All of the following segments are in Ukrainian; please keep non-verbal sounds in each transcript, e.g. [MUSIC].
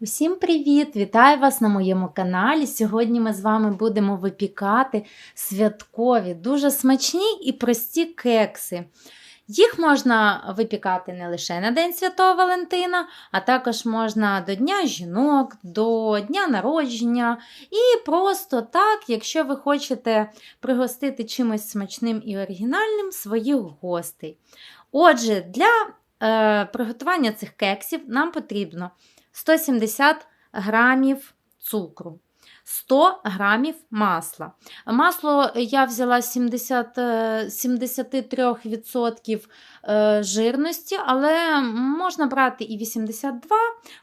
Усім привіт! Вітаю вас на моєму каналі. Сьогодні ми з вами будемо випікати святкові, дуже смачні і прості кекси. Їх можна випікати не лише на День Святого Валентина, а також можна до Дня жінок, до Дня народження. І просто так, якщо ви хочете пригостити чимось смачним і оригінальним своїх гостей. Отже, для е, приготування цих кексів нам потрібно 170 грамів цукру, 100 грамів масла. Масло я взяла 70, е, 73% е, жирності, але можна брати і 82.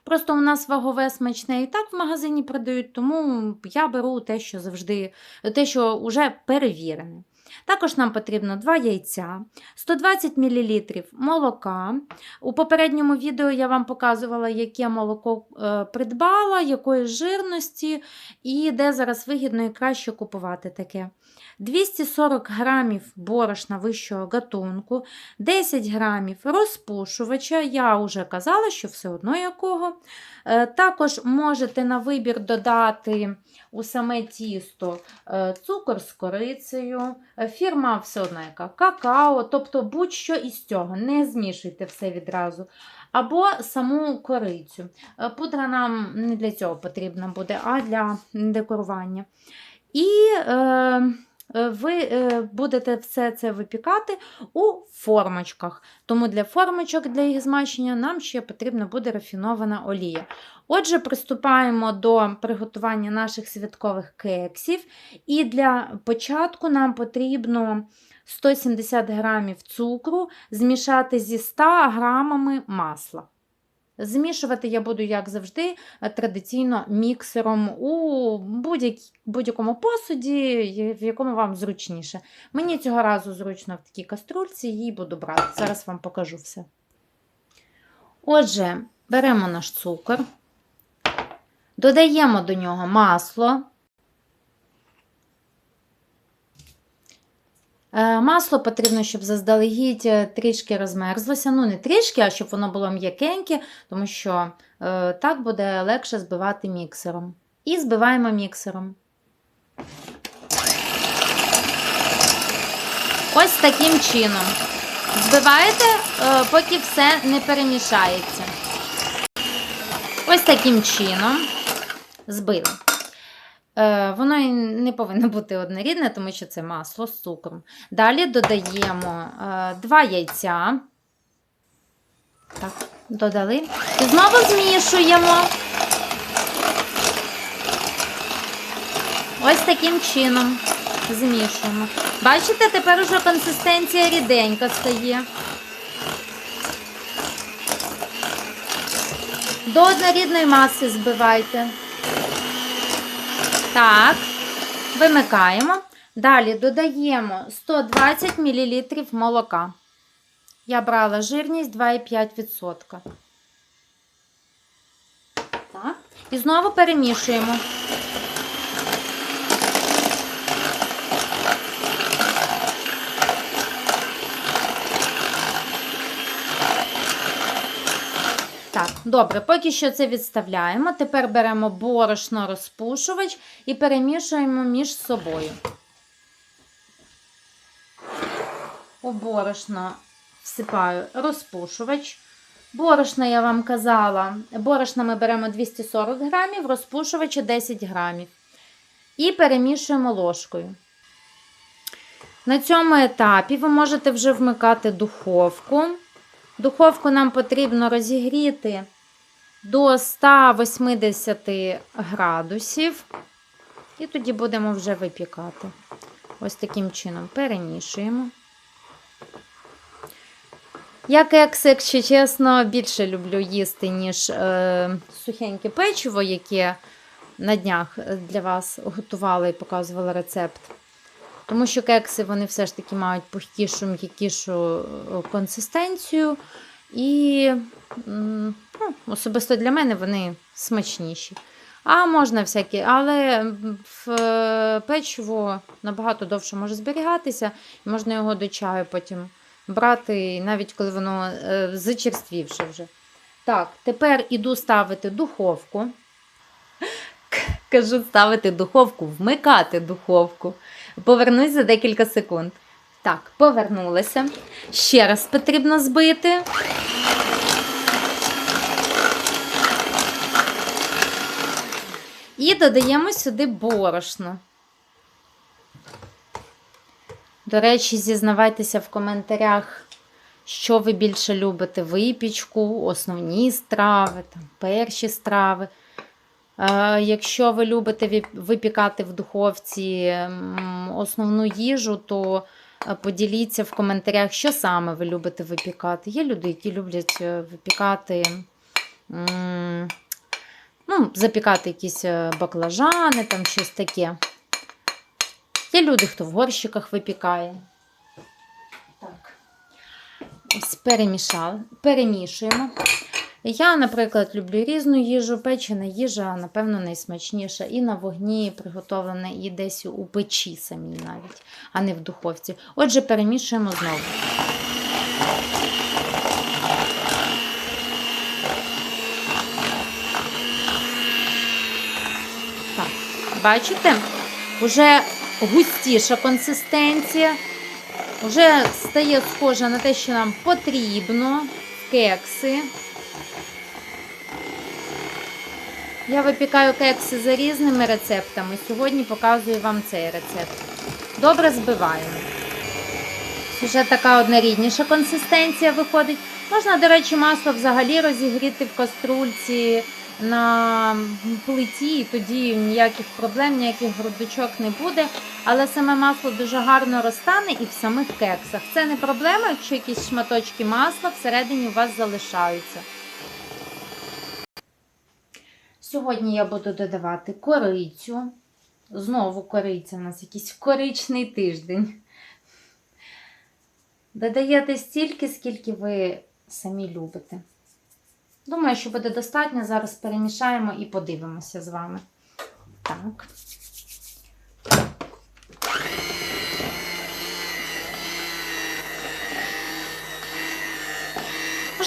Просто у нас вагове смачне і так в магазині продають, тому я беру те, що завжди, те, що вже перевірене. Також нам потрібно 2 яйця, 120 мл молока. У попередньому відео я вам показувала, яке молоко е, придбала, якої жирності і де зараз вигідно і краще купувати таке. 240 грамів борошна вищого гатунку, 10 грамів розпушувача. Я вже казала, що все одно якого. Е, Також можете на вибір додати у саме тісто е, цукор з корицею, фірма все одно яка какао, тобто будь-що із цього. Не змішуйте все відразу. Або саму корицю. Е, Пудра нам не для цього потрібна буде, а для декорування. І е, ви е, будете все це випікати у формочках. Тому для формочок, для їх змащення, нам ще потрібна буде рафінована олія. Отже, приступаємо до приготування наших святкових кексів. І для початку нам потрібно 170 грамів цукру змішати зі 100 грамами масла. Змішувати я буду, як завжди, традиційно міксером у будь-якому посуді, в якому вам зручніше. Мені цього разу зручно в такій каструльці, її буду брати. Зараз вам покажу все. Отже, беремо наш цукор, додаємо до нього масло. Масло потрібно, щоб заздалегідь е, трішки розмерзлося. Ну, не трішки, а щоб воно було м'якеньке, тому що е, так буде легше збивати міксером. І збиваємо міксером. Ось таким чином. Збиваєте, е, поки все не перемішається. Ось таким чином збили. Е, Воно і не повинно бути однорідне, тому що це масло з цукром. Далі додаємо е, два яйця. Так, додали. І знову змішуємо. Ось таким чином змішуємо. Бачите, тепер уже консистенція ріденька стає. До однорідної маси збивайте. Так, вимикаємо. Далі додаємо 120 мл молока. Я брала жирність 2,5%. Так. І знову перемішуємо. Так, добре, поки що це відставляємо. Тепер беремо борошно розпушувач і перемішуємо між собою. У борошно всипаю розпушувач. Борошна, я вам казала, борошна ми беремо 240 грамів, розпушувача 10 грамів. І перемішуємо ложкою. На цьому етапі ви можете вже вмикати духовку. Духовку нам потрібно розігріти до 180 градусів. І тоді будемо вже випікати. Ось таким чином перемішуємо. Я кекси, якщо чесно, більше люблю їсти, ніж е, сухеньке печиво, яке на днях для вас готувала і показувала рецепт. Тому що кекси вони все ж таки мають пухкішу, м'якішу е, консистенцію. І ну, особисто для мене вони смачніші. А можна всякі, але в е, печиво набагато довше може зберігатися, і можна його до чаю потім брати, навіть коли воно е, зачерствівше вже. Так, тепер іду ставити духовку. Кажу ставити духовку, вмикати духовку. Повернусь за декілька секунд. Так, повернулася. Ще раз потрібно збити. І додаємо сюди борошно. До речі, зізнавайтеся в коментарях, що ви більше любите: випічку, основні страви, там, перші страви. Е, Якщо ви любите випікати в духовці основну їжу, то е, поділіться в коментарях, що саме ви любите випікати. Є люди, які люблять е, випікати, ну, запікати якісь баклажани, там щось таке. Є люди, хто в горщиках випікає. Так. Ось перемішали, перемішуємо. Я, наприклад, люблю різну їжу, печена їжа, напевно, найсмачніша. І на вогні приготовлена, і десь у печі самій навіть, а не в духовці. Отже, перемішуємо знову. Так, бачите? Уже густіша консистенція, вже стає схожа на те, що нам потрібно. Кекси. Я випікаю кекси за різними рецептами. Сьогодні показую вам цей рецепт. Добре збиваємо. Вже така однорідніша консистенція виходить. Можна, до речі, масло взагалі розігріти в каструльці на плиті, і тоді ніяких проблем, ніяких грудочок не буде. Але саме масло дуже гарно розтане і в самих кексах. Це не проблема, якщо якісь шматочки масла всередині у вас залишаються. Сьогодні я буду додавати корицю. Знову кориця, у нас якийсь коричний тиждень. Додаєте стільки, скільки ви самі любите. Думаю, що буде достатньо. Зараз перемішаємо і подивимося з вами. Так.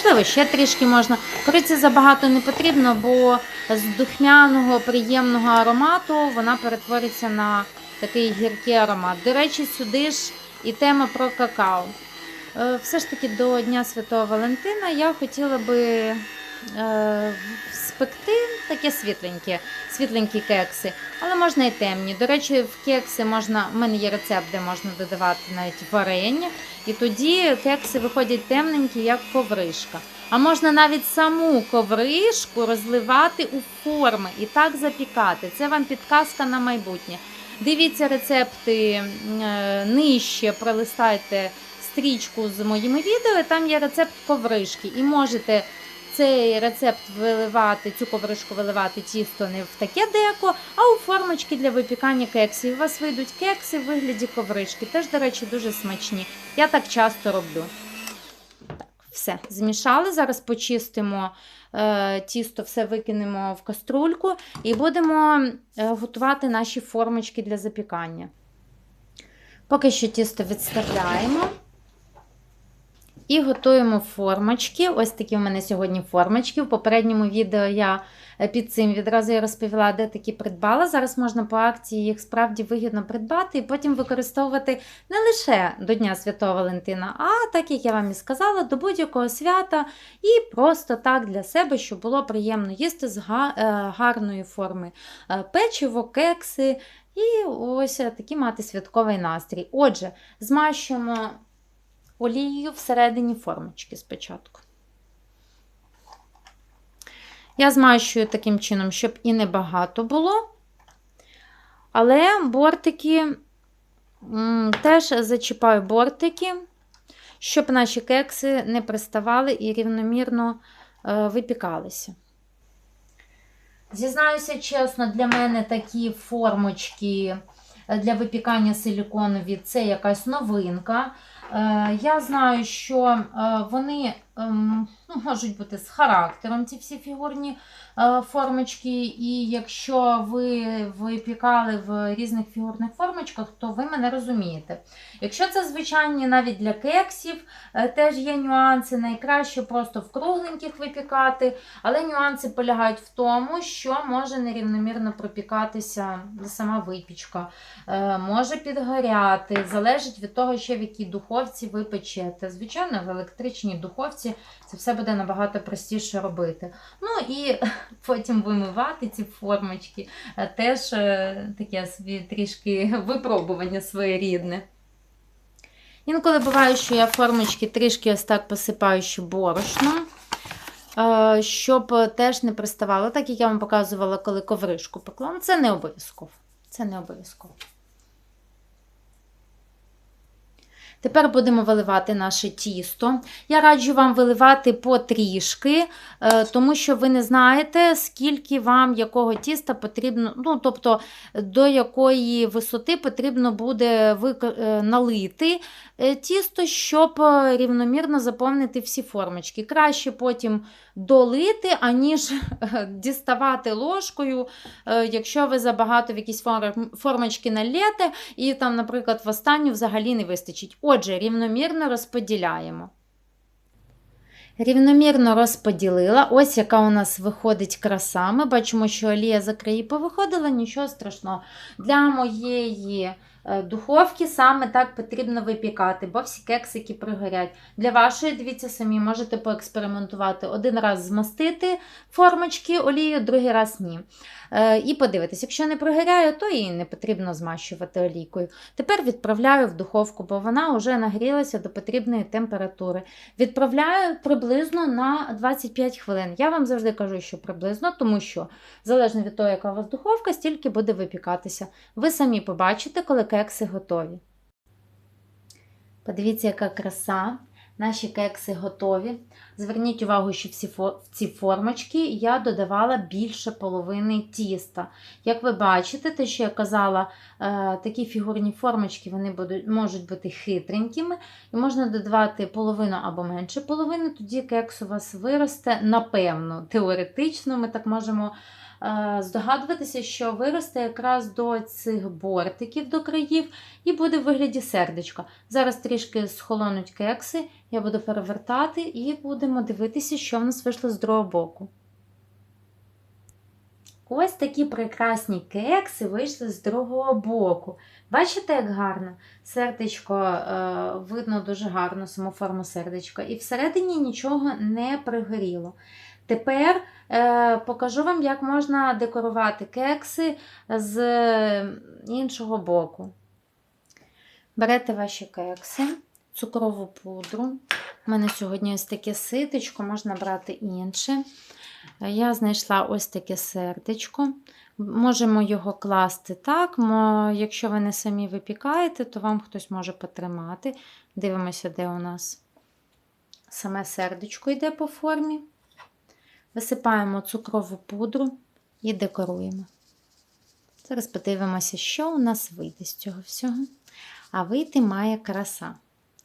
Можливо, ще трішки можна. Кориці забагато не потрібно, бо з духмяного, приємного аромату вона перетвориться на такий гіркий аромат. До речі, сюди ж і тема про какао. Е, Все ж таки до Дня Святого Валентина я хотіла би е, спекти таке світленьке, світленькі кекси, але можна і темні. До речі, в кекси можна, в мене є рецепт, де можна додавати навіть варення, і тоді кекси виходять темненькі, як ковришка. А можна навіть саму ковришку розливати у форми і так запікати. Це вам підказка на майбутнє. Дивіться рецепти е, нижче, пролистайте стрічку з моїми відео, там є рецепт ковришки. І можете цей рецепт виливати, цю ковришку виливати тісто не в таке деко, а у формочки для випікання кексів. У вас вийдуть кекси в вигляді ковришки. Теж, до речі, дуже смачні. Я так часто роблю. Так, все, змішали. Зараз почистимо е, тісто, все викинемо в каструльку і будемо е, готувати наші формочки для запікання. Поки що тісто відставляємо. І готуємо формочки. Ось такі в мене сьогодні формочки. В попередньому відео я е, під цим відразу я розповіла, де такі придбала. Зараз можна по акції їх справді вигідно придбати і потім використовувати не лише до Дня Святого Валентина, а так, як я вам і сказала, до будь-якого свята і просто так для себе, щоб було приємно їсти з е, гарної форми е, печиво, кекси. І ось такий мати святковий настрій. Отже, змащуємо олією всередині формочки спочатку. Я змащую таким чином, щоб і не багато було. Але бортики теж зачіпаю бортики, щоб наші кекси не приставали і рівномірно е, випікалися. Зізнаюся чесно, для мене такі формочки е, для випікання силіконові це якась новинка. Е, Я знаю, що е, вони ем, ну, можуть бути з характером ці всі фігурні е, формочки. І якщо ви випікали в різних фігурних формочках, то ви мене розумієте. Якщо це звичайні навіть для кексів, е, теж є нюанси. Найкраще просто в кругленьких випікати, але нюанси полягають в тому, що може нерівномірно пропікатися сама випічка, е, може підгоряти, залежить від того, ще в якій духовці ви печете. Звичайно, в електричній духовці це все буде набагато простіше робити. Ну і [LAUGHS] потім вимивати ці формочки е, теж е, таке собі трішки [LAUGHS] випробування своєрідне. Інколи буває, що я формочки трішки ось так посипаю ще борошном, е, щоб теж не приставало, так як я вам показувала, коли ковришку пекла. Це не обов'язково. Це не обов'язково. Тепер будемо виливати наше тісто. Я раджу вам виливати потрішки, е, тому що ви не знаєте, скільки вам якого тіста потрібно, ну, тобто до якої висоти потрібно буде е, налити е, тісто, щоб рівномірно заповнити всі формочки. Краще потім долити, аніж діставати ложкою, якщо ви забагато в якісь формочки налєте, і там, наприклад, в останню взагалі не вистачить. Отже, рівномірно розподіляємо. Рівномірно розподілила. Ось яка у нас виходить краса. Ми бачимо, що олія за краї повиходила, нічого страшного. Для моєї е, духовки саме так потрібно випікати, бо всі кексики пригорять. Для вашої, дивіться самі, можете поекспериментувати. Один раз змастити формочки олією, другий раз ні. Е, І подивитись, якщо не пригоряє, то і не потрібно змащувати олійкою. Тепер відправляю в духовку, бо вона вже нагрілася до потрібної температури. Відправляю приблизно на 25 хвилин. Я вам завжди кажу, що приблизно, тому що залежно від того, яка у вас духовка, стільки буде випікатися. Ви самі побачите, коли кекси готові. Подивіться, яка краса. Наші кекси готові. Зверніть увагу, що в ці формочки я додавала більше половини тіста. Як ви бачите, те, що я казала, е, такі фігурні формочки вони можуть бути хитренькими, і можна додавати половину або менше половини, тоді кекс у вас виросте, напевно, теоретично, ми так можемо здогадуватися, що виросте якраз до цих бортиків до країв і буде в вигляді сердечка. Зараз трішки схолонуть кекси, я буду перевертати і будемо дивитися, що в нас вийшло з другого боку. Ось такі прекрасні кекси вийшли з другого боку. Бачите, як гарно? Сердечко е, видно дуже гарно, саму форму сердечка. І всередині нічого не пригоріло. Тепер е, покажу вам, як можна декорувати кекси з іншого боку. Берете ваші кекси, цукрову пудру. У мене сьогодні ось таке ситечко, можна брати інше. Я знайшла ось таке сердечко. Можемо його класти так. Якщо ви не самі випікаєте, то вам хтось може потримати. Дивимося, де у нас саме сердечко йде по формі. Висипаємо цукрову пудру і декоруємо. Зараз подивимося, що у нас вийде з цього всього. А вийти має краса.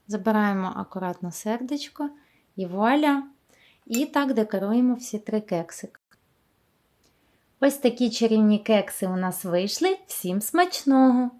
Забираємо акуратно сердечко і вуаля! І так декоруємо всі три кексики. Ось такі чарівні кекси у нас вийшли. Всім смачного!